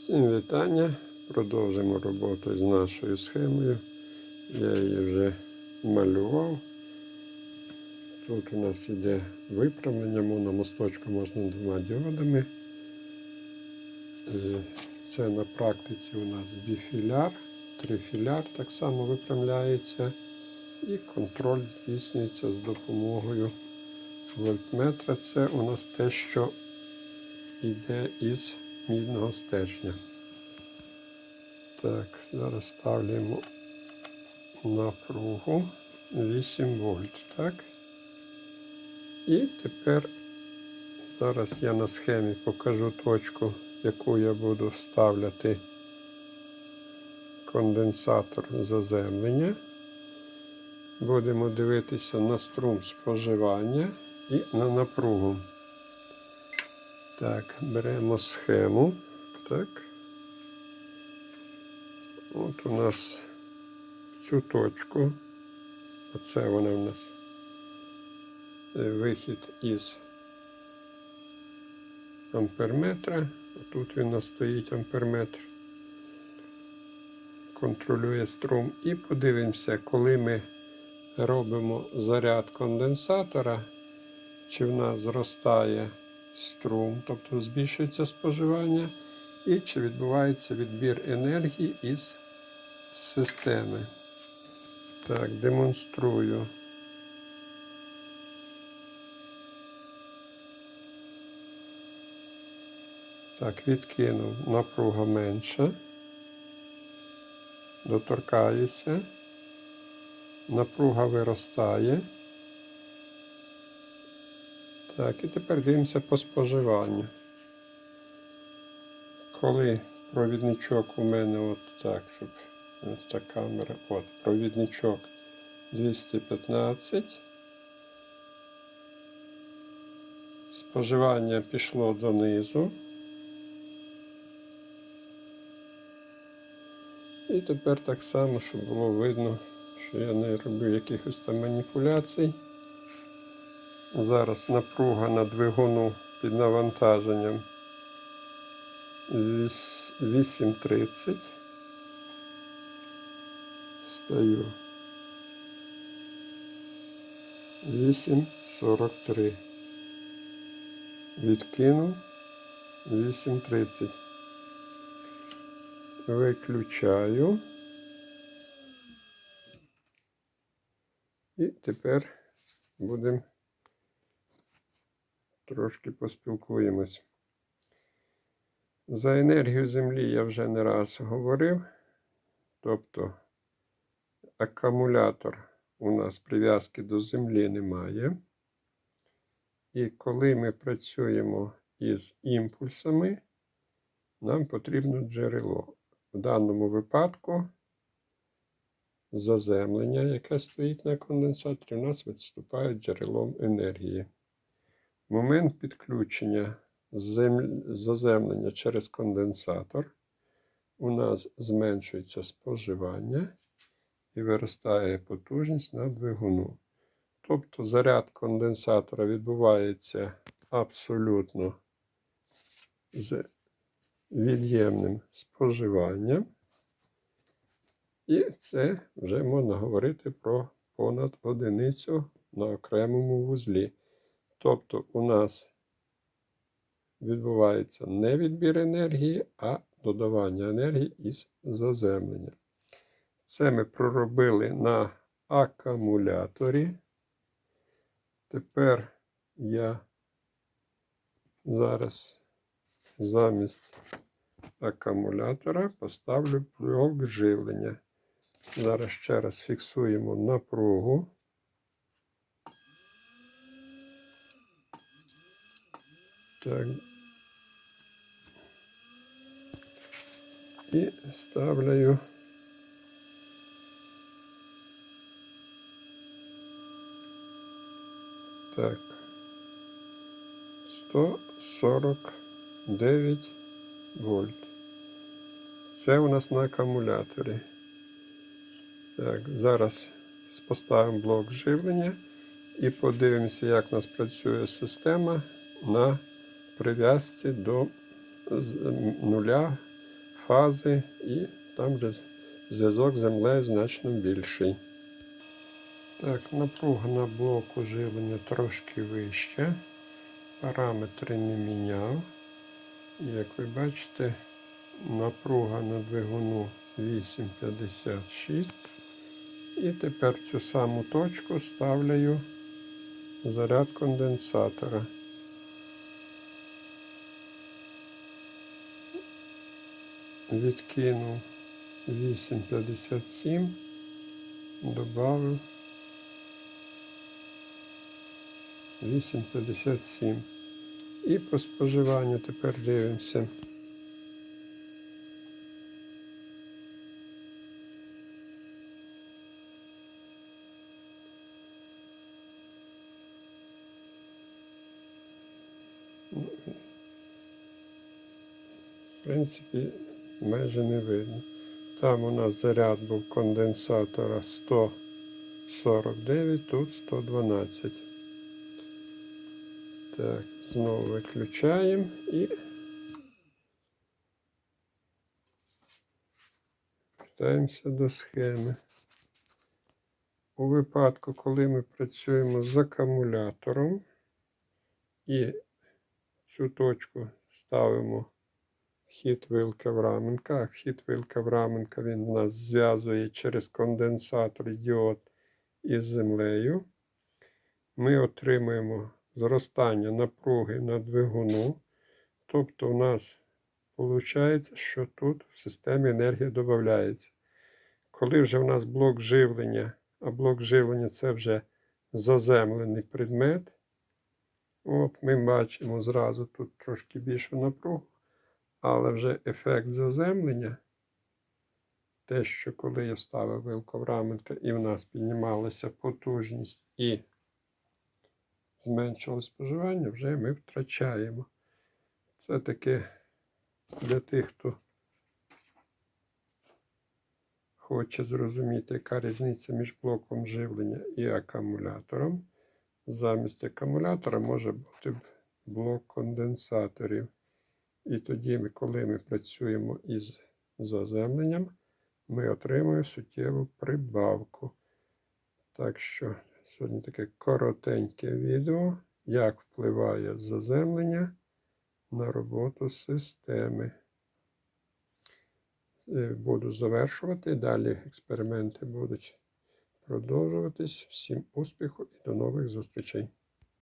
Всім вітання. Продовжимо роботу з нашою схемою. Я її вже малював. Тут у нас йде виправлення, мономосточку можна двома діодами. Е, Це на практиці у нас біфіляр, трифіляр так само виправляється. І контроль здійснюється з допомогою вольтметра. Це у нас те, що йде із мідного стержня. Так, зараз ставимо напругу 8 вольт, так? І тепер зараз я на схемі покажу точку, яку я буду вставляти конденсатор заземлення. Будемо дивитися на струм споживання і на напругу. Так, беремо схему. Так. От у нас цю точку. Оце вона у нас е, вихід із амперметра. Тут він у нас стоїть амперметр. Контролює струм. І подивимося, коли ми робимо заряд конденсатора, чи в нас зростає струм, тобто збільшується споживання, і чи відбувається відбір енергії із системи. Так, демонструю. Так, відкинув напруга менша. Доторкаюся. Напруга виростає. Так, і тепер дивимося по споживанню. Коли провідничок у мене от так, щоб ось та камера, от, провідничок 215. Споживання пішло донизу. І тепер так само, щоб було видно, що я не роблю якихось там маніпуляцій. Зараз напруга на двигуну під навантаженням 8.30. Стаю 8.43. Відкинув 8.30. Виключаю. І тепер будемо трошки поспілкуємось. За енергію Землі я вже не раз говорив. Тобто акумулятор у нас прив'язки до землі немає. І коли ми працюємо із імпульсами, нам потрібно джерело. В даному випадку заземлення, яке стоїть на конденсаторі, у нас виступає джерелом енергії. Момент підключення заземлення через конденсатор у нас зменшується споживання і виростає потужність на двигуну. Тобто заряд конденсатора відбувається абсолютно з від'ємним споживанням. І це вже можна говорити про понад одиницю на окремому вузлі. Тобто у нас відбувається не відбір енергії, а додавання енергії із заземлення. Це ми проробили на акумуляторі. Тепер я зараз замість акумулятора поставлю блок живлення. Зараз ще раз фіксуємо напругу. Так. І ставляю. Так. 149 вольт. Це у нас на акумуляторі. Так, зараз поставимо блок живлення і подивимося, як у нас працює система на прив'язці до нуля фази, і там з- зв'язок з землею значно більший. Так, напруга на блоку живлення трошки вища. Параметри не міняв. Як ви бачите, напруга на двигуну 8,56. І тепер цю саму точку ставляю заряд конденсатора. Відкинув 8,57, добавив 8,57. І по споживанню тепер дивимося. В принципі, майже не видно. Там у нас заряд був конденсатора 149, тут 112. Так, знову виключаємо і вертаємося до схеми. У випадку, коли ми працюємо з акумулятором і цю точку ставимо вхід вилка в раменка, вхід вилка в раменка він нас зв'язує через конденсатор діод із землею. Ми отримуємо зростання напруги на двигуну. Тобто у нас виходить, що тут в системі енергія додається. Коли вже в нас блок живлення, а блок живлення це вже заземлений предмет. От ми бачимо зразу тут трошки більшу напругу, але вже ефект заземлення, те, що коли я ставив вилку в раменка і в нас піднімалася потужність і зменшилось споживання, вже ми втрачаємо. Це таке для тих, хто хоче зрозуміти, яка різниця між блоком живлення і акумулятором. Замість акумулятора може бути блок конденсаторів. І тоді, коли ми працюємо із заземленням, ми отримуємо суттєву прибавку. Так що сьогодні таке коротеньке відео, як впливає заземлення на роботу системи. Е, Буду завершувати. Далі експерименти будуть продовжуватись. Всім успіху і до нових зустрічей!